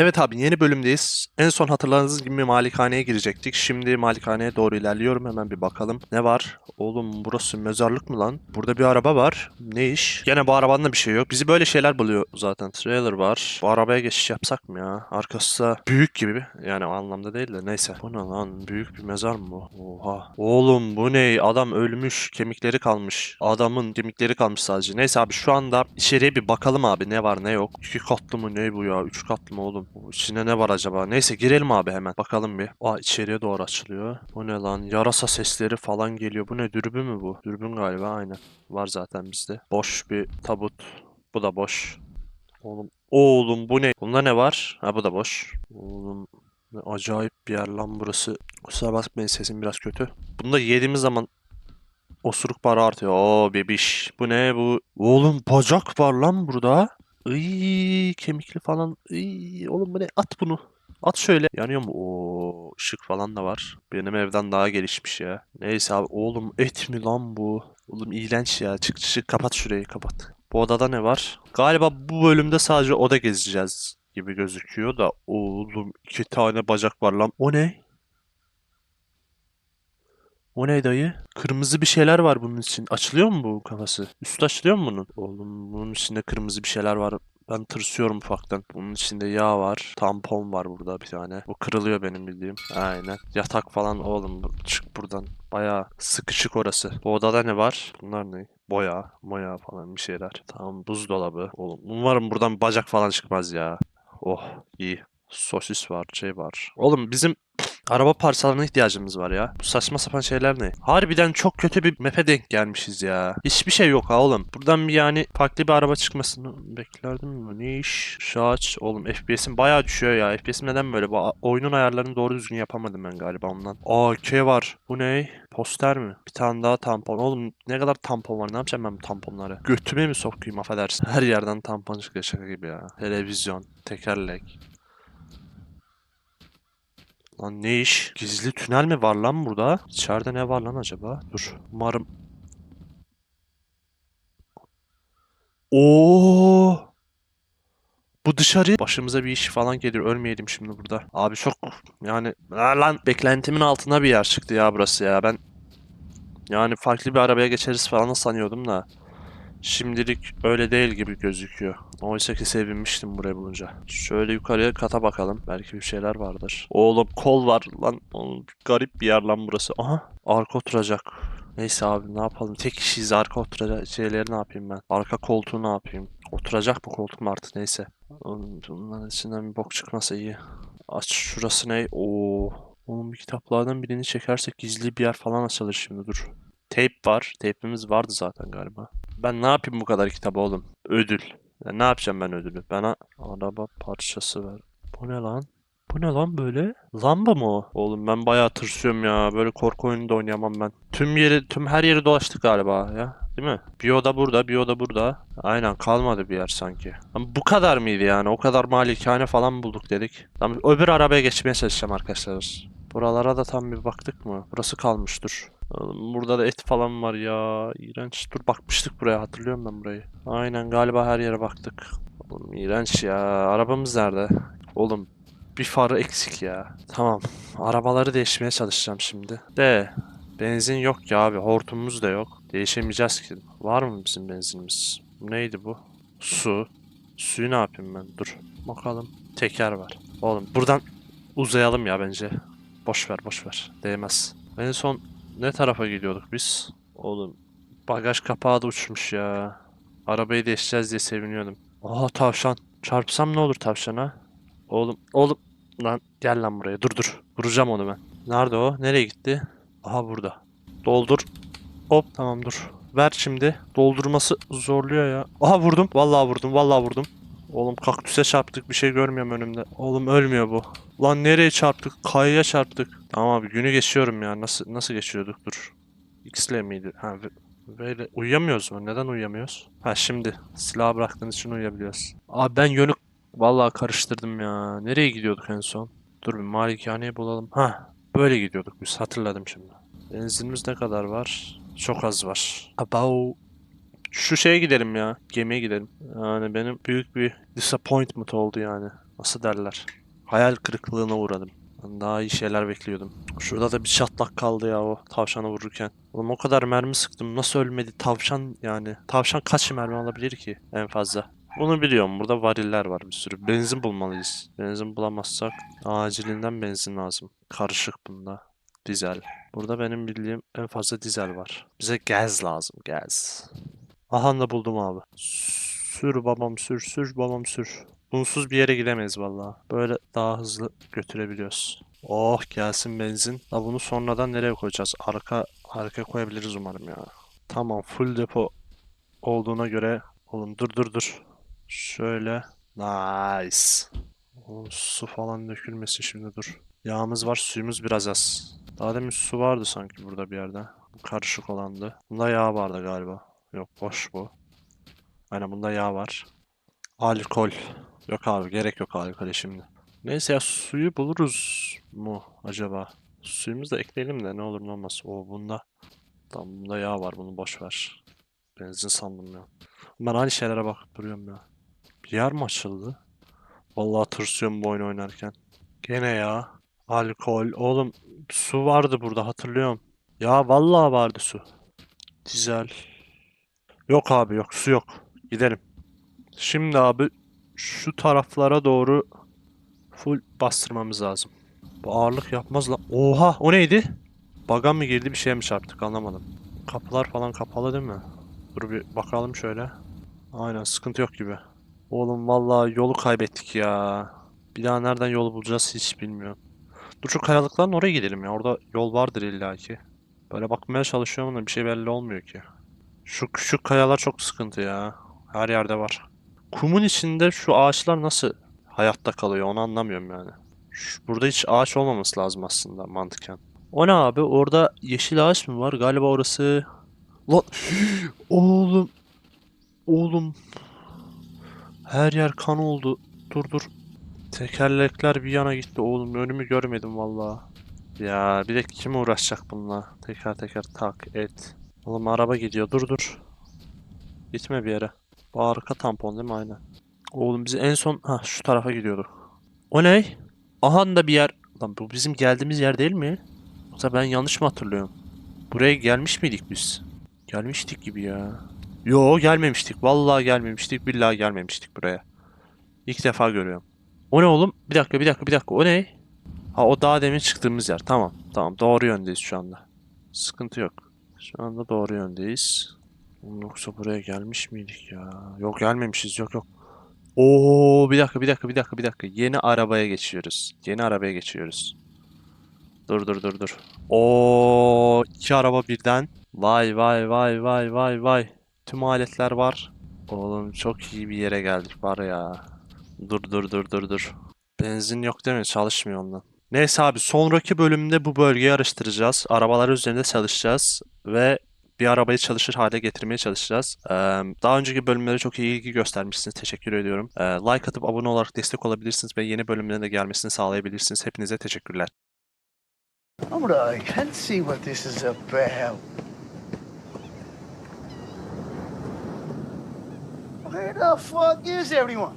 Evet abi yeni bölümdeyiz. En son hatırladığınız gibi malikaneye girecektik. Şimdi malikaneye doğru ilerliyorum. Hemen bir bakalım. Ne var? Oğlum burası mezarlık mı lan? Burada bir araba var. Ne iş? Gene bu arabanın da bir şey yok. Bizi böyle şeyler buluyor zaten. Trailer var. Bu arabaya geçiş yapsak mı ya? Arkası da büyük gibi. Yani o anlamda değil de neyse. Bu ne lan? Büyük bir mezar mı bu? Oha. Oğlum bu ne? Adam ölmüş. Kemikleri kalmış. Adamın kemikleri kalmış sadece. Neyse abi şu anda içeriye bir bakalım abi. Ne var ne yok. İki katlı mı ne bu ya? Üç katlı mı oğlum? İçinde ne var acaba? Neyse girelim abi hemen. Bakalım bir. Aa içeriye doğru açılıyor. Bu ne lan? Yarasa sesleri falan geliyor. Bu ne? Dürbün mü bu? Dürbün galiba aynen. Var zaten bizde. Boş bir tabut. Bu da boş. Oğlum. Oğlum bu ne? Bunda ne var? Ha bu da boş. Oğlum ne acayip bir yer lan burası. Kusura bakmayın sesim biraz kötü. Bunda yediğimiz zaman osuruk para artıyor. Oo bebiş. Bu ne bu? Oğlum bacak var lan burada. Iy, kemikli falan. Iy, oğlum bu ne? At bunu. At şöyle. Yanıyor mu? Oo, ışık falan da var. Benim evden daha gelişmiş ya. Neyse abi. Oğlum et mi lan bu? Oğlum iğrenç ya. Çık çık kapat şurayı kapat. Bu odada ne var? Galiba bu bölümde sadece oda gezeceğiz gibi gözüküyor da. Oğlum iki tane bacak var lan. O ne? O ne dayı? Kırmızı bir şeyler var bunun için. Açılıyor mu bu kafası? Üstü açılıyor mu bunun? Oğlum bunun içinde kırmızı bir şeyler var. Ben tırsıyorum ufaktan. Bunun içinde yağ var. Tampon var burada bir tane. Bu kırılıyor benim bildiğim. Aynen. Yatak falan oğlum. Çık buradan. Bayağı sıkışık orası. Bu odada ne var? Bunlar ne? Boya, moya falan bir şeyler. Tamam buzdolabı. Oğlum umarım buradan bacak falan çıkmaz ya. Oh iyi. Sosis var, şey var. Oğlum bizim Araba parçalarına ihtiyacımız var ya. Bu saçma sapan şeyler ne? Harbiden çok kötü bir map'e denk gelmişiz ya. Hiçbir şey yok ha oğlum. Buradan bir yani farklı bir araba çıkmasını beklerdim mi? Ne iş? Şu aç. Oğlum FPS'im bayağı düşüyor ya. FPS'im neden böyle? Bu a- oyunun ayarlarını doğru düzgün yapamadım ben galiba ondan. AK var. Bu ne? Poster mi? Bir tane daha tampon. Oğlum ne kadar tampon var? Ne yapacağım ben bu tamponları? Götüme mi sokayım affedersin? Her yerden tampon çıkıyor şaka gibi ya. Televizyon, tekerlek. Lan ne iş? Gizli tünel mi var lan burada? İçeride ne var lan acaba? Dur. Umarım. Oo. Bu dışarı başımıza bir iş falan gelir. Ölmeyelim şimdi burada. Abi çok yani lan beklentimin altına bir yer çıktı ya burası ya. Ben yani farklı bir arabaya geçeriz falan sanıyordum da. Şimdilik öyle değil gibi gözüküyor. Oysa ki sevinmiştim burayı bulunca. Şöyle yukarıya kata bakalım. Belki bir şeyler vardır. Oğlum kol var lan. Oğlum, garip bir yer lan burası. Aha. Arka oturacak. Neyse abi ne yapalım. Tek kişiyiz arka oturacak şeyleri ne yapayım ben. Arka koltuğu ne yapayım. Oturacak mı koltuk mu artık neyse. Bunların içinden bir bok çıkmasa iyi. Aç şurası ne? Oo. Oğlum bir kitaplardan birini çekersek gizli bir yer falan açılır şimdi dur. Tape var. Tape'imiz vardı zaten galiba. Ben ne yapayım bu kadar kitabı oğlum? Ödül. Ya ne yapacağım ben ödülü? Bana araba parçası ver. Bu ne lan? Bu ne lan böyle? Lamba mı o? Oğlum ben bayağı tırsıyorum ya. Böyle korku oyunu da oynayamam ben. Tüm yeri, tüm her yeri dolaştık galiba ya. Değil mi? Bir oda burada, bir oda burada. Aynen kalmadı bir yer sanki. Ama bu kadar mıydı yani? O kadar malikane falan bulduk dedik. Tamam, öbür arabaya geçmeye çalışacağım arkadaşlar. Buralara da tam bir baktık mı? Burası kalmıştır. Burada da et falan var ya. İğrenç. Dur bakmıştık buraya. Hatırlıyorum ben burayı. Aynen galiba her yere baktık. Oğlum iğrenç ya. Arabamız nerede? Oğlum bir farı eksik ya. Tamam. Arabaları değişmeye çalışacağım şimdi. De benzin yok ya abi. Hortumumuz da yok. Değişemeyeceğiz ki. Var mı bizim benzinimiz? Neydi bu? Su. Suyu ne yapayım ben? Dur. Bakalım. Teker var. Oğlum buradan uzayalım ya bence. Boş ver boş ver. Değmez. En son ne tarafa gidiyorduk biz? Oğlum bagaj kapağı da uçmuş ya. Arabayı değiştireceğiz diye seviniyordum. Aha tavşan. Çarpsam ne olur tavşana? Oğlum oğlum lan gel lan buraya dur dur. Vuracağım onu ben. Nerede o? Nereye gitti? Aha burada. Doldur. Hop tamam dur. Ver şimdi. Doldurması zorluyor ya. Aha vurdum. Vallahi vurdum. Vallahi vurdum. Oğlum kaktüse çarptık. Bir şey görmüyorum önümde. Oğlum ölmüyor bu. Lan nereye çarptık? Kayaya çarptık. Tamam abi günü geçiyorum ya. Nasıl nasıl geçiyorduk? Dur. X'le miydi? Ha ile uyuyamıyoruz mu? Neden uyuyamıyoruz? Ha şimdi silah bıraktığın için uyuyabiliyoruz. Abi ben yönü vallahi karıştırdım ya. Nereye gidiyorduk en son? Dur bir malikaneyi bulalım. Ha böyle gidiyorduk biz. Hatırladım şimdi. Benzinimiz ne kadar var? Çok az var. About şu şeye gidelim ya. Gemiye gidelim. Yani benim büyük bir disappointment oldu yani. Nasıl derler? Hayal kırıklığına uğradım. Ben daha iyi şeyler bekliyordum. Şurada da bir çatlak kaldı ya o tavşana vururken. Oğlum o kadar mermi sıktım. Nasıl ölmedi? Tavşan yani. Tavşan kaç mermi alabilir ki en fazla? Bunu biliyorum. Burada variller var bir sürü. Benzin bulmalıyız. Benzin bulamazsak acilinden benzin lazım. Karışık bunda. Dizel. Burada benim bildiğim en fazla dizel var. Bize gaz lazım. Gaz. Aha da buldum abi. Sür babam sür sür babam sür. Bunsuz bir yere gidemeyiz vallahi. Böyle daha hızlı götürebiliyoruz. Oh gelsin benzin. Da bunu sonradan nereye koyacağız? Arka arka koyabiliriz umarım ya. Tamam full depo olduğuna göre oğlum dur dur dur. Şöyle. Nice. Oğlum su falan dökülmesin şimdi dur. Yağımız var suyumuz biraz az. Daha demin su vardı sanki burada bir yerde. Bu karışık olandı. Bunda yağ vardı galiba. Yok boş bu. Aynen bunda yağ var. Alkol. Yok abi gerek yok alkole şimdi. Neyse ya suyu buluruz mu acaba? Suyumuzu da ekleyelim de ne olur ne olmaz. O bunda. Tamam bunda yağ var bunu boş ver. Benzin sandım ya. Ben aynı şeylere bakıp duruyorum ya. Bir yer mi açıldı? Vallahi tırsıyorum bu oyunu oynarken. Gene ya. Alkol. Oğlum su vardı burada hatırlıyorum. Ya vallahi vardı su. Dizel. Yok abi yok su yok. Gidelim. Şimdi abi şu taraflara doğru full bastırmamız lazım. Bu ağırlık yapmaz la. Oha o neydi? Baga mı girdi bir şeye mi çarptık anlamadım. Kapılar falan kapalı değil mi? Dur bir bakalım şöyle. Aynen sıkıntı yok gibi. Oğlum vallahi yolu kaybettik ya. Bir daha nereden yolu bulacağız hiç bilmiyorum. Dur şu kayalıkların oraya gidelim ya. Orada yol vardır illaki. Böyle bakmaya çalışıyorum ama bir şey belli olmuyor ki. Şu küçük kayalar çok sıkıntı ya. Her yerde var. Kumun içinde şu ağaçlar nasıl hayatta kalıyor onu anlamıyorum yani. Şu- burada hiç ağaç olmaması lazım aslında mantıken. O ne abi? Orada yeşil ağaç mı var? Galiba orası... Lan oğlum. Oğlum. Her yer kan oldu. Dur dur. Tekerlekler bir yana gitti oğlum. Önümü görmedim vallahi. Ya bir de kim uğraşacak bununla? Teker teker tak et. Oğlum araba gidiyor. Dur dur. Gitme bir yere. Bu arka tampon değil mi? Aynen. Oğlum biz en son ha şu tarafa gidiyorduk. O ne? Aha da bir yer. Lan bu bizim geldiğimiz yer değil mi? Yoksa ben yanlış mı hatırlıyorum? Buraya gelmiş miydik biz? Gelmiştik gibi ya. Yo gelmemiştik. Vallahi gelmemiştik. Billahi gelmemiştik buraya. İlk defa görüyorum. O ne oğlum? Bir dakika bir dakika bir dakika. O ne? Ha o daha demin çıktığımız yer. Tamam. Tamam doğru yöndeyiz şu anda. Sıkıntı yok. Şu anda doğru yöndeyiz. Yoksa buraya gelmiş miydik ya? Yok gelmemişiz. Yok yok. Oo bir dakika bir dakika bir dakika bir dakika. Yeni arabaya geçiyoruz. Yeni arabaya geçiyoruz. Dur dur dur dur. Oo iki araba birden. Vay vay vay vay vay vay. Tüm aletler var. Oğlum çok iyi bir yere geldik var ya. Dur dur dur dur dur. Benzin yok değil mi? Çalışmıyor ondan. Neyse abi sonraki bölümde bu bölgeyi araştıracağız. Arabalar üzerinde çalışacağız ve bir arabayı çalışır hale getirmeye çalışacağız. Eee, daha önceki bölümlere çok iyi ilgi göstermişsiniz. Teşekkür ediyorum. Eee, like atıp abone olarak destek olabilirsiniz ve yeni bölümlerin de gelmesini sağlayabilirsiniz. Hepinize teşekkürler. Where the fuck is everyone?